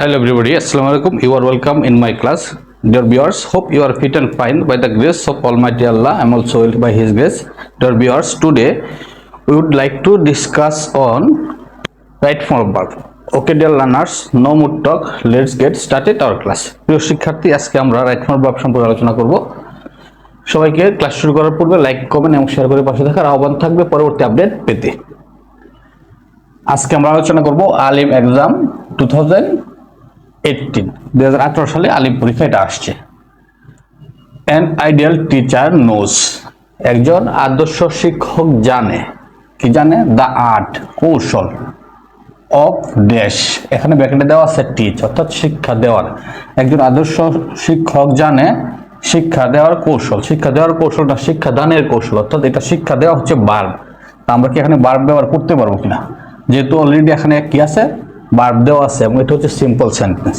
Hello everybody, Assalamu alaikum. You are welcome in my class. Dear viewers, hope you are fit and fine by the grace of Almighty Allah. I am also well by His grace. Dear viewers, today we would like to discuss on right form of verb. Okay dear learners, no more talk. Let's get started our class. প্রিয় শিক্ষার্থী আজকে আমরা right form verb সম্পর্কে আলোচনা করব সবাইকে class শুরু করার পূর্বে লাইক কমেন্ট এবং শেয়ার করে পাশে থাকার আহ্বান থাকবে পরবর্তী আপডেট পেতে আজকে আমরা আলোচনা করব Alim exam two thousand eighteen দুই হাজার আঠারো সালে আলিম পরীক্ষা এটা আসছে। অ্যান আইডিয়াল টিচার নোজ একজন আদর্শ শিক্ষক জানে। কি জানে? দ্য আর্ট কৌশল অফ ড্যাশ এখানে ব্যাকেটে দেওয়া আছে টিচ অর্থাৎ শিক্ষা দেওয়ার। একজন আদর্শ শিক্ষক জানে শিক্ষা দেওয়ার কৌশল। শিক্ষা দেওয়ার কৌশলটা শিক্ষা দানের কৌশল, অর্থাৎ এটা শিক্ষা দেওয়া হচ্ছে বার্ব আমরা কি এখানে বার্ব ব্যবহার করতে পারব কিনা? যেহেতু অলরেডি এখানে কি আছে বার্ব দেওয়া আছে এবং এটা হচ্ছে সিম্পল সেন্টেন্স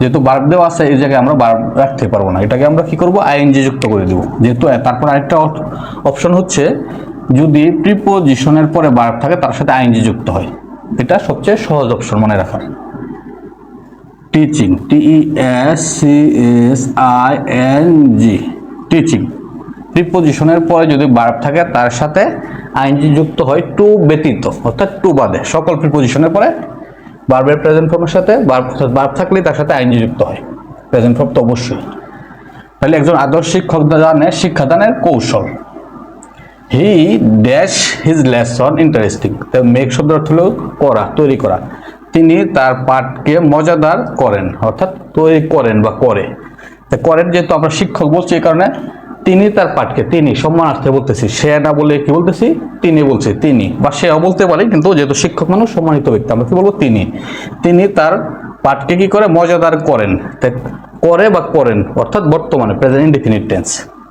যেহেতু বার্ব দেওয়া আছে, এই জায়গায় আমরা বার্ব রাখতে পারব না। এটাকে আমরা কি করব? আইএনজি যুক্ত করে দেবো। যেহেতু তারপর আরেকটা অপশন হচ্ছে, যদি প্রিপোজিশনের পরে বার্ব থাকে, তার সাথে আইএনজি যুক্ত হয়। এটা সবচেয়ে সহজ অপশন মনে রাখার teaching T E S C S I N G teaching প্রিপোজিশনের পরে যদি বার্ব থাকে, তার সাথে আইনজি যুক্ত হয় টু ব্যতীত, অর্থাৎ টু বাদে। সকল প্রিপোজিশনের পরে বার্বের প্রেজেন্ট ফর্মের সাথে বার্ব বার্ব থাকলেই তার সাথে আইনজি যুক্ত হয়। প্রেজেন্ট ফর্ম তো অবশ্যই। তাহলে একজন আদর্শ শিক্ষক জানে শিক্ষাদানের কৌশল। He dash his lesson interesting make শব্দ অর্থ হলো করা, তৈরি করা। তিনি তার পাঠকে মজাদার করেন, অর্থাৎ তৈরি করেন বা করে। করেন যেহেতু আমরা শিক্ষক বলছি এই কারণে তিনি তার পাঠকে, তিনি সম্মানার্থে বলতেছি। সে না বলে কি বলতেছি? তিনি বলছে, তিনি। বা সে বলতে পারে, কিন্তু যেহেতু শিক্ষক মানুষ, সম্মানিত ব্যক্তি, আমরা কি বলব? তিনি। তিনি তার পাঠকে কি করে? মজাদার করেন। করে বা করেন, অর্থাৎ বর্তমানে প্রেজেন্ট ইনডিফিনিট টেন্স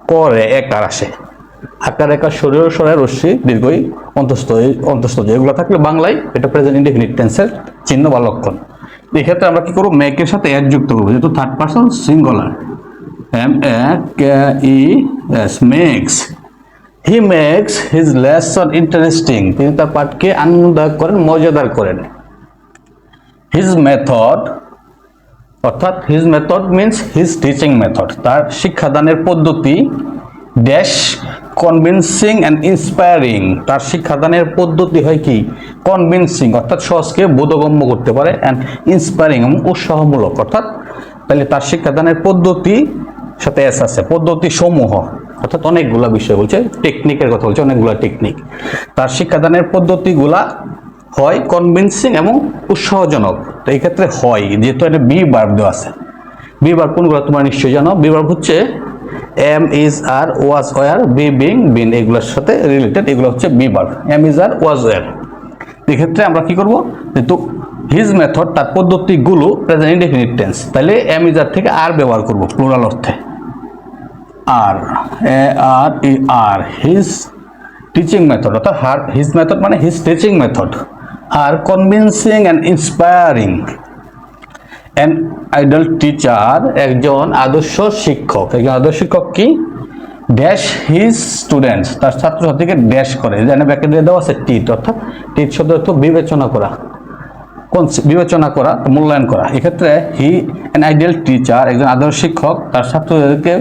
করে, একার আসে। আকার, একার শরীর সরে রশ্মি, দীর্ঘই, অন্তস্থ অন্তস্থ যেগুলো থাকলে বাংলায় এটা প্রেজেন্ট ইনডিফিনিট টেন্সের চিহ্ন বা লক্ষণ। এক্ষেত্রে আমরা কি করব? মেকের সাথে এর যুক্ত করব, যেহেতু third person singular M A K E S makes he makes his lesson interesting তিনি তার পাঠকে আনন্দদায়ক করেন, মজাদার করেন। হিজ মেথড অর্থাৎ his method means his teaching method তার শিক্ষাদানের পদ্ধতি ড্যাশ কনভিনসিং অ্যান্ড ইন্সপায়ারিং তার শিক্ষাদানের পদ্ধতি হয় কি? কনভিনসিং অর্থাৎ সহজকে বোধগম্য করতে পারে। অ্যান্ড ইন্সপায়ারিং উৎসাহমূলক, অর্থাৎ তাহলে তার শিক্ষাদানের পদ্ধতি সাথে এস আছে। পদ্ধতি সমূহ অর্থাৎ অনেকগুলা বিষয় বলছে। টেকনিকের কথা বলছে, অনেকগুলা টেকনিক তার শিক্ষাদানের পদ্ধতিগুলা হয় কনভিনসিং এবং উৎসাহজনক। তো এই ক্ষেত্রে হয়, যেহেতু এটা বি বার্ব দেওয়া আছে। বি বার্ব কোনগুলো তোমরা নিশ্চয়ই জানো? বি বার্ব হচ্ছে am is are was were be being been এগুলোর সাথে রিলেটেড এগুলো হচ্ছে be verb am is are was were এক্ষেত্রে আমরা কি করব? যেহেতু হিজ মেথড তার পদ্ধতিগুলো প্রেজেন্ট ইনডেফিনিট টেন্স তাহলে এম থেকে আর ব্যবহার করব প্লুরাল অর্থে। আর এ আর ই আর হিজ টিচিং মেথড অর্থাৎ হার হিজ মেথড মানে his teaching method are convincing and inspiring an idol teacher একজন আদর্শ শিক্ষক। একজন আদর্শ শিক্ষক কি? ড্যাশ হিজ স্টুডেন্টস তার ছাত্রছাত্রীকে ড্যাশ করে। যেন ব্যাকে দিয়ে দেওয়া আছে টিট অর্থাৎ টিট শব্দ বিবেচনা করা। বিবেচনা করা, মূল্যায়ন করা। এক্ষেত্রে হি অ্যান আইডিয়াল টিচার একজন আদর্শ শিক্ষক, তার ছাত্রদেরকে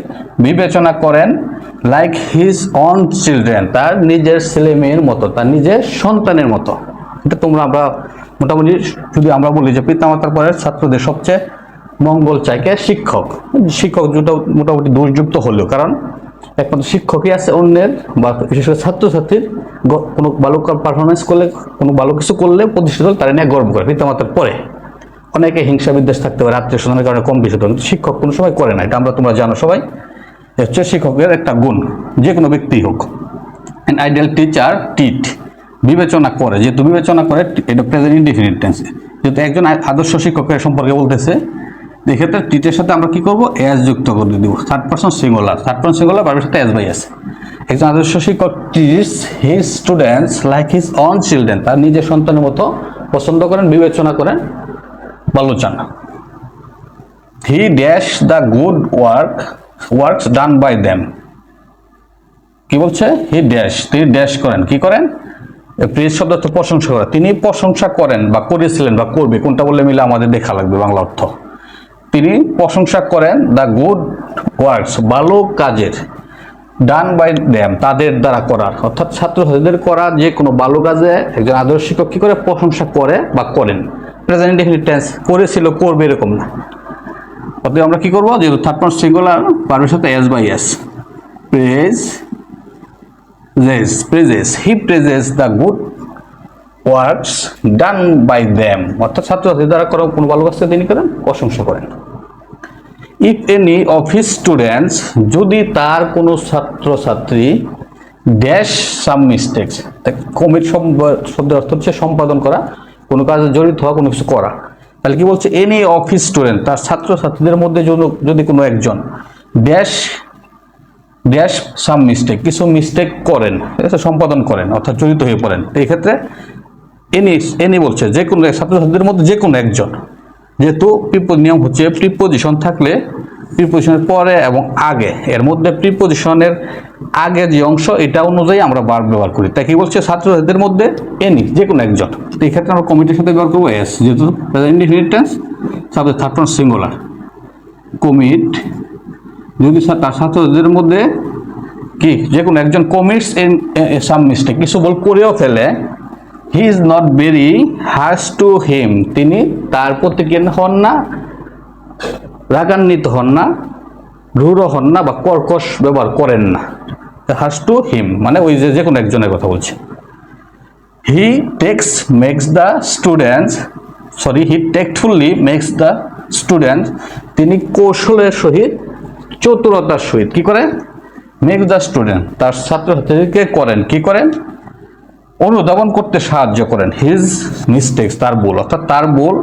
বিবেচনা করেন লাইক হিজ অন চিলড্রেন তার নিজের ছেলে মেয়ের মতো, তার নিজের সন্তানের মতো। এটা তোমরা আমরা মোটামুটি যদি আমরা বলি যে পিতামাতার পরে ছাত্রদের সবচেয়ে মঙ্গল চাইকে শিক্ষক। শিক্ষক যেটা মোটামুটি দোষযুক্ত হলেও, কারণ একমাত্র শিক্ষকই আছে অন্যের, বা বিশেষ করে ছাত্রছাত্রীর কোনো ভালো পারফরমেন্স করলে, কোনো ভালো কিছু করলে প্রতিষ্ঠিত তারা নিয়ে গর্ব করে, পিতামাতার পরে। অনেকে হিংসা বিদ্বেষ থাকতে পারে, আত্মীয় স্বজনের কারণে কম বেশি কিন্তু শিক্ষক কোনো সময় করে না। এটা আমরা তোমরা জানো সবাই। হচ্ছে শিক্ষকের একটা গুণ, যে কোনো ব্যক্তি হোক। অ্যান আইডিয়াল টিচার টিট বিবেচনা করে। যেহেতু বিবেচনা করে, এটা প্রেজেন্ট ইনডিফিনিট টেন্স যেহেতু একজন আদর্শ শিক্ষকের সম্পর্কে বলতেছে, এক্ষেত্রে টিটের সাথে আমরা কি করব? এস যুক্ত করে দিব। Third person singular third person singular বারবার সাথে এস বাই আছে একজন আদর্শ শিক্ষক teach his students like his own children তার নিজের সন্তানের মতো পছন্দ করেন, বিবেচনা করেন, ভালো চান। He dash the good work works done by them কি বলছে? হি ড্যাশ তিনি ড্যাশ করেন। কি করেন? প্রেজ শব্দ অর্থ প্রশংসা করা। তিনি প্রশংসা করেন বা করেছিলেন বা করবে, কোনটা বললে মিলে আমাদের দেখা লাগবে বাংলা অর্থ। তিনি প্রশংসা করেন দ্য গুড ওয়ার্কস ভালো কাজের। ডান বাই দ্যাম তাদের দ্বারা করার। অর্থাৎ ছাত্রছাত্রীদের করা যে কোনো ভালো কাজে একজন আদর্শ শিক্ষক কী করে প্রশংসা করে বা করেন? প্রেজেন্ট ডেফিনিট টেন্স করেছিল, করবে এরকম না। অতএব আমরা কি করব? যেহেতু থার্ড পার্সন সিঙ্গুলার পারবের সাথে S by S praise praises praises he praises the good works done by them অর্থাৎ ছাত্রছাত্রী দ্বারা করা কোনো ভালো কাজকে তিনি করেন? প্রশংসা করেন। If any of his students যদি তার কোনো ছাত্রছাত্রী ড্যাশ সাম মিস্টেক্স কমিট শব্দের অর্থ হচ্ছে সম্পাদন করা, কোনো কাজে জড়িত হওয়া, কোনো কিছু করা, তাহলে কি বলছে এনি অফ হিস স্টুডেন্ট তার ছাত্রছাত্রীদের মধ্যে যদি- কোনো একজন ড্যাশ ড্যাশ সাম মিস্টেক কিছু মিস্টেক করেন, ঠিক আছে, সম্পাদন করেন, অর্থাৎ জড়িত হয়ে পড়েন এই ক্ষেত্রে এনি এনি বলছে, যে কোনো ছাত্রছাত্রীদের মধ্যে যে কোনো একজন যেহেতু নিয়ম হচ্ছে প্রিপোজিশন থাকলে প্রিপোজিশনের পরে এবং আগে। এর মধ্যে প্রিপোজিশনের আগে যে অংশ, এটা অনুযায়ী আমরা বার ব্যবহার করি। তাই কি বলছে? ছাত্রছাত্রীদের মধ্যে এনি যে কোনো একজন। এই ক্ষেত্রে আমরা কমিটির সাথে ব্যবহার করব এস যেহেতু indefinite tense subject third person singular commit যদি তার ছাত্রদের মধ্যে কি? যে কোনো একজন কমিটস ইন সাম মিস্টেক কিছু বল করেও ফেলে he is not very harsh to him তিনি তার প্রতি হন না, রাগান্বিত হন না, রূঢ় হন না বা কর্কশ ব্যবহার করেন না। হার্স টু হিম মানে ওই যে যে কোনো একজনের কথা বলছে। He takes makes the students sorry he tactfully makes the students তিনি কৌশলের সহিত চতুরতার সহিত কি করেন? মেক্স দ্য স্টুডেন্ট তার ছাত্রছাত্রীকে করেন। কি করেন? অনুধাবন করতে সাহায্য করেন। হিজ মিস্টেক্স তার ভুল। অর্থাৎ তার ভুল,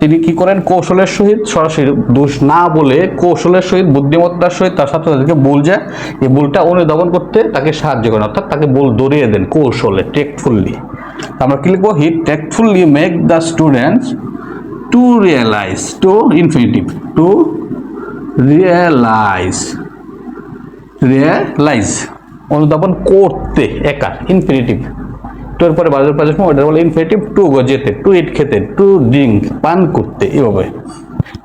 তিনি কি করেন? কৌশলের সহিত সরাসরি দোষ না বলে কৌশলের সহিত, বুদ্ধিমত্তার সহিত তার ছাত্রছাত্রীকে ভুল যায়। এই ভুলটা অনুধাবন করতে তাকে সাহায্য করেন। অর্থাৎ তাকে ভুল ধরিয়ে দেন কৌশলে টেকফুল্লি আমরা কি লিখব? He tactfully make the students to realise to infinitive to realise realise অনুধাবন করতে, একার ইনফিনিটিভ টু পরে বাজার সময় ওটা বলে ইনফিনিটিভ টু গো যেতে টু ইট খেতে, টু ড্রিঙ্ক পান করতে এভাবে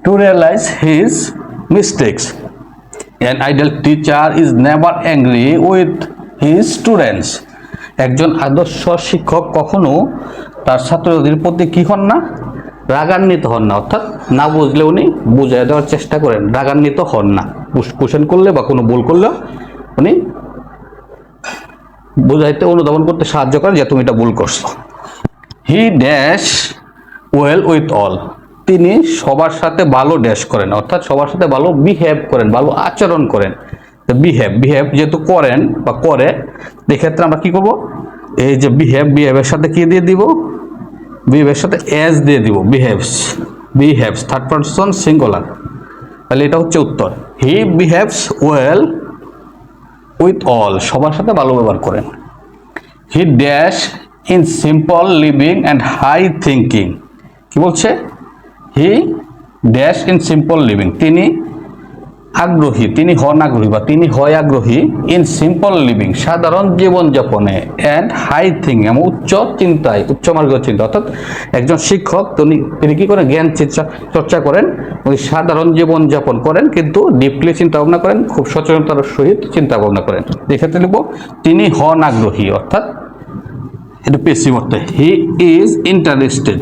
to realise his mistakes an idol teacher is never angry with his students একজন আদর্শ শিক্ষক কখনো তার ছাত্রদের প্রতি কি হন না? রাগান্বিত হন না। অর্থাৎ না বুঝলে উনি বুঝিয়ে দেওয়ার চেষ্টা করেন। রাগান্বিত হন না। কোশ্চেন করলে বা কোনো ভুল করলে উনি বুঝাইতে, অনুধাবন করতে সাহায্য করেন যে তুমি এটা ভুল করছ। He dash well with all. তিনি সবার সাথে ভালো ড্যাশ করেন, অর্থাৎ সবার সাথে ভালো বিহেভ করেন, ভালো আচরণ করেন। বিহেভ বিহেভ যেহেতু করেন বা করে, এক্ষেত্রে আমরা কি করব? এই যে বিহেভ বিহেভের সাথে কি দিয়ে দিব? বিহেভের সাথে এস দিয়ে দিব behaves behaves third person singular তাহলে এটা হচ্ছে উত্তর। He behaves well with all, সবার সাথে ভালো ব্যবহার করেন। He dash in simple living and high thinking কি বলছে? He dash in simple living. তিনি আগ্রহী, তিনি হন আগ্রহী বা তিনি হয় আগ্রহী ইন সিম্পল লিভিং সাধারণ জীবনযাপনে অ্যান্ড হাই থিং এবং উচ্চ চিন্তায়, উচ্চ মার্গীয় চিন্তা। অর্থাৎ একজন শিক্ষক, তিনি তিনি কী করেন? জ্ঞান চর্চা করেন, উনি সাধারণ জীবনযাপন করেন, কিন্তু ডিপলি চিন্তা ভাবনা করেন, খুব সচেতনতার সহিত চিন্তা ভাবনা করেন। এক্ষেত্রে লিখব, তিনি হন আগ্রহী, অর্থাৎ এটা অর্থে হি ইজ ইন্টারেস্টেড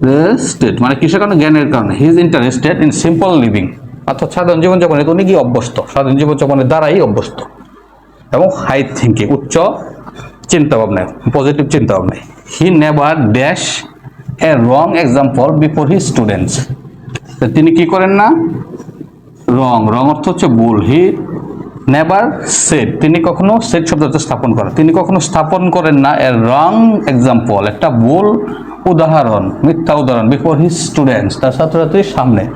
ইন্টারেস্টেড মানে কিসের কারণে? জ্ঞানের কারণে। He is interested in simple living অর্থাৎ সাধারণ জীবনযাপনে উনি কি অভ্যস্ত। সাধারণ জীবনযাপনের দ্বারাই অভ্যস্ত। এবং হাই থিঙ্কিং উচ্চ চিন্তা ভাবনায় পজিটিভ চিন্তা ভাবনায় he never dash a wrong example before he students তিনি কি করেন না? রং রং অর্থ হচ্ছে ভুল। হি নেভার সেট তিনি কখনো সেট শব্দ স্থাপন করেন। তিনি কখনো স্থাপন করেন না এর রং এক্সাম্পল একটা ভুল উদাহরণ, মিথ্যা উদাহরণ বিফোর হিজ স্টুডেন্টস তার ছাত্রছাত্রীর সামনে।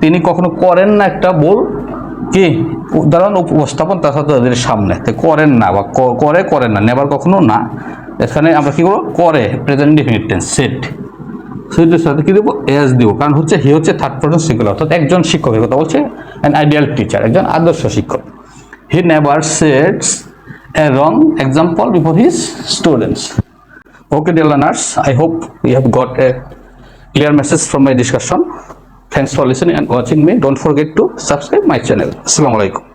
তিনি কখনো করেন না একটা ভুল? কি? উদাহরণ, উপস্থাপন তার ছাত্রছাত্রীর সামনে। তো করেন না বা করে, করেন না নেবার কখনো না। এখানে আমরা কি করব? করে প্রেজেন্ট ডিফিনিট টেন্স সেট সেটার সাথে কি দেবো? এস দেবো। কারণ হচ্ছে হি হচ্ছে থার্ড পার্সন সিঙ্গুলার অর্থাৎ একজন শিক্ষকের কথা বলছে অ্যান আইডিয়াল টিচার একজন আদর্শ শিক্ষক। He never sets a wrong example before his students. Okay, dear learners, I hope you have got a clear message from my discussion. Thanks for listening and watching me. Don't forget to subscribe my channel. Assalamu alaikum.